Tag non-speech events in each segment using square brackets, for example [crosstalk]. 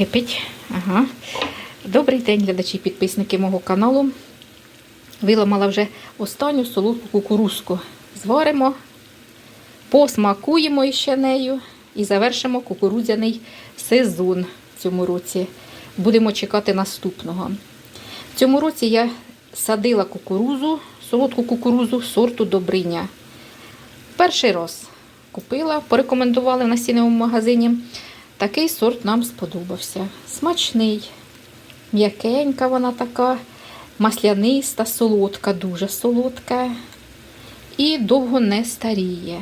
Кипить. Ага. Добрий день, глядачі і підписники мого каналу. Виламала вже останню солодку кукурузку. Зваримо, посмакуємо іще нею і завершимо кукурудзяний сезон в цьому році. Будемо чекати наступного. В цьому році я садила кукурузу, солодку кукурузу сорту Добриня. Перший раз купила, порекомендували в насінневому магазині. Такий сорт нам сподобався. Смачний, м'якенька вона така, масляниста, солодка, дуже солодка і довго не старіє.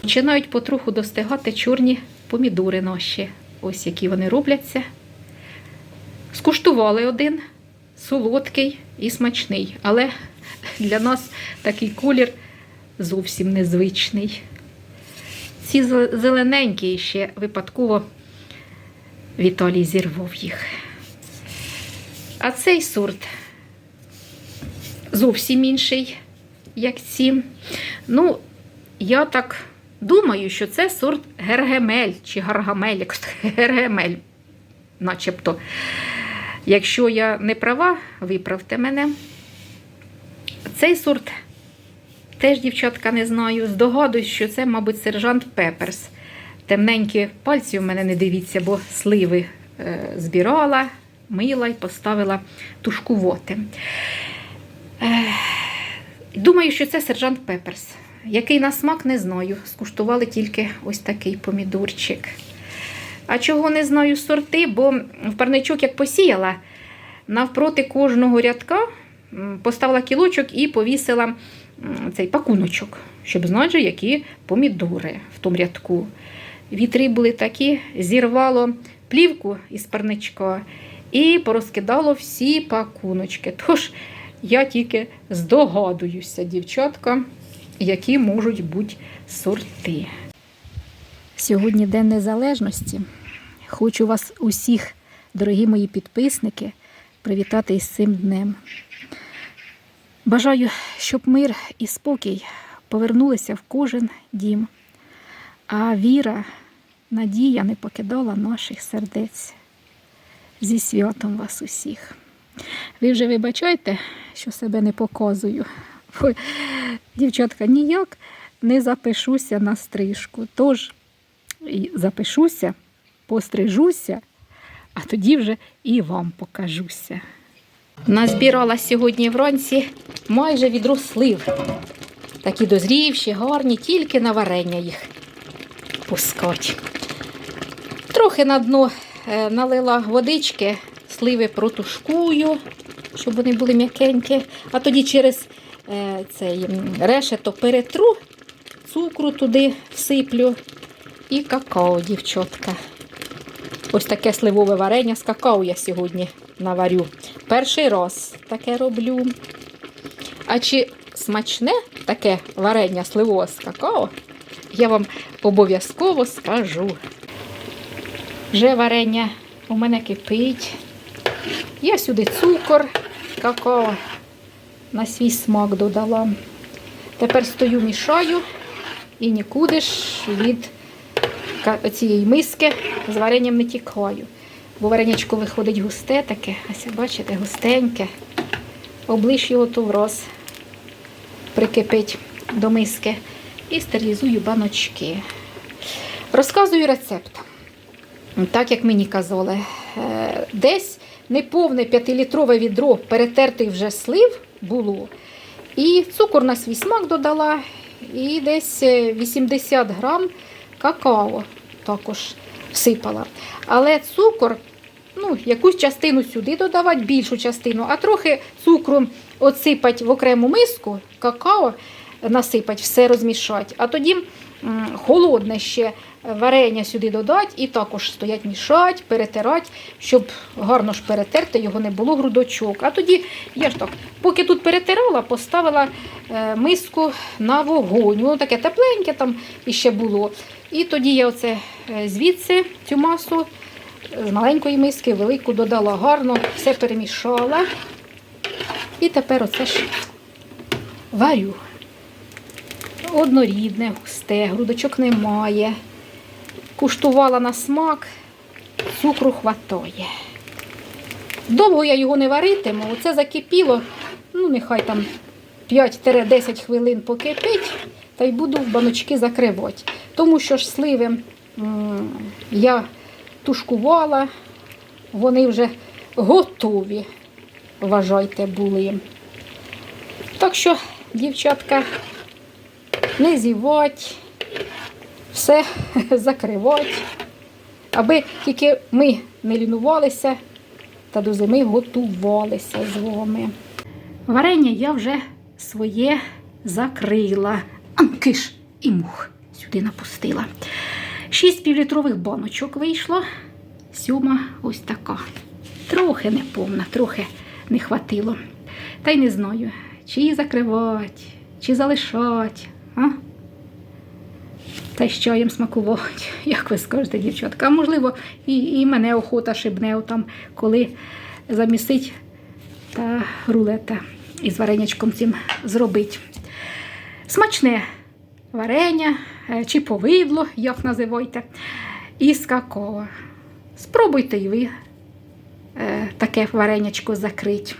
Починають потроху достигати чорні помідори наші. Ось які вони робляться. Скуштували один, солодкий і смачний, але для нас такий колір зовсім незвичний. Ці зелененькі ще випадково Віталій зірвав їх. А цей сорт зовсім інший, як ці. Ну, я так думаю, що це сорт гергемель чи гаргамель, як [laughs] гергемель, начебто. Якщо я не права, виправте мене. Цей сорт теж, дівчатка, не знаю. Здогадуюсь, що це, мабуть, сержант Пеперс. Темненькі пальці у мене не дивіться, бо сливи е, збирала, мила і поставила тушкувати. Е, думаю, що це сержант Пеперс. Який на смак, не знаю. Скуштували тільки ось такий помідорчик. А чого не знаю сорти, бо в парничок як посіяла, навпроти кожного рядка поставила кілочок і повісила цей пакуночок, щоб знати, які помідори в тому рядку. Вітри були такі, зірвало плівку із парничка і порозкидало всі пакуночки. Тож я тільки здогадуюся, дівчатка, які можуть бути сорти. Сьогодні День Незалежності. Хочу вас усіх, дорогі мої підписники, привітати із цим днем. Бажаю, щоб мир і спокій повернулися в кожен дім, а віра, надія не покидала наших сердець. Зі святом вас усіх. Ви вже вибачайте, що себе не показую. Дівчатка, ніяк не запишуся на стрижку. Тож запишуся, пострижуся, а тоді вже і вам покажуся. Назбирала сьогодні вранці майже відро слив. Такі дозрівші, гарні, тільки на варення їх пускать. Трохи на дно е, налила водички, сливи протушкую, щоб вони були м'якенькі, а тоді через е, цей решето перетру, цукру туди всиплю і какао, дівчатка. Ось таке сливове варення з какао я сьогодні наварю. Перший раз таке роблю. А чи смачне таке варення сливове з какао, я вам обов'язково скажу. Вже варення у мене кипить. Я сюди цукор, какао на свій смак додала. Тепер стою, мішаю і нікуди ж від цієї миски з варенням не тікаю. Бо варенячко виходить густе таке, ось бачите, густеньке. Облиш його то враз прикипить до миски і стерилізую баночки. Розказую рецепт. Так як мені казали, Е, десь неповне 5-літрове відро перетертий вже слив було. І цукор на свій смак додала, і десь е, 80 грам какао також всипала. Але цукор, ну, якусь частину сюди додавати, більшу частину, а трохи цукру отсипати в окрему миску, какао насипати, все розмішати. А тоді холодне ще варення сюди додати і також стоять мішати, перетирати, щоб гарно ж перетерти, його не було грудочок. А тоді я ж так, поки тут перетирала, поставила е, миску на вогонь. Воно таке тепленьке там іще було. І тоді я оце е, звідси цю масу з маленької миски, велику додала гарно, все перемішала. І тепер оце ж варю. Однорідне, густе, грудочок немає. Куштувала на смак. цукру хватає. Довго я його не варитиму, оце закипіло, ну нехай там 5-10 хвилин покипить, та й буду в баночки закривати. Тому що ж сливи я тушкувала, вони вже готові, вважайте, були. Так що, дівчатка, не зівать, все [laughs] закривати, аби тільки ми не лінувалися та до зими готувалися з вами. Варення я вже своє закрила. Ам, киш і мух сюди напустила. Шість півлітрових баночок вийшло. Сьома ось така. Трохи не повна, трохи не хватило. Та й не знаю, чи закривати, чи залишати. А? Та з чаєм смакувати, [laughs] як ви скажете, дівчатка. А можливо, і, і мене охота шибне там, коли замісить та рулета із варенячком цим зробить. Смачне варення е, чи повидло, як називайте, із какао. Спробуйте і ви е, таке варенячко закрити.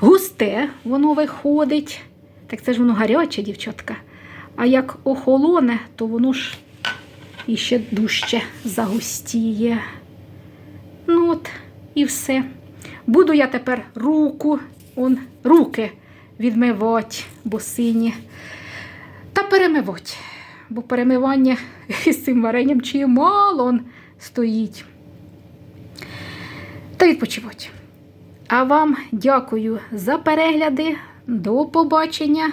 Густе воно виходить. Так це ж воно гаряче, дівчатка. А як охолоне, то воно ж іще дужче загустіє. Ну от, і все. Буду я тепер руку, он, руки відмивати, бо сині. Та перемивати. Бо перемивання [laughs] з цим варенням чимало он стоїть. Та відпочивати. А вам дякую за перегляди. До побачення,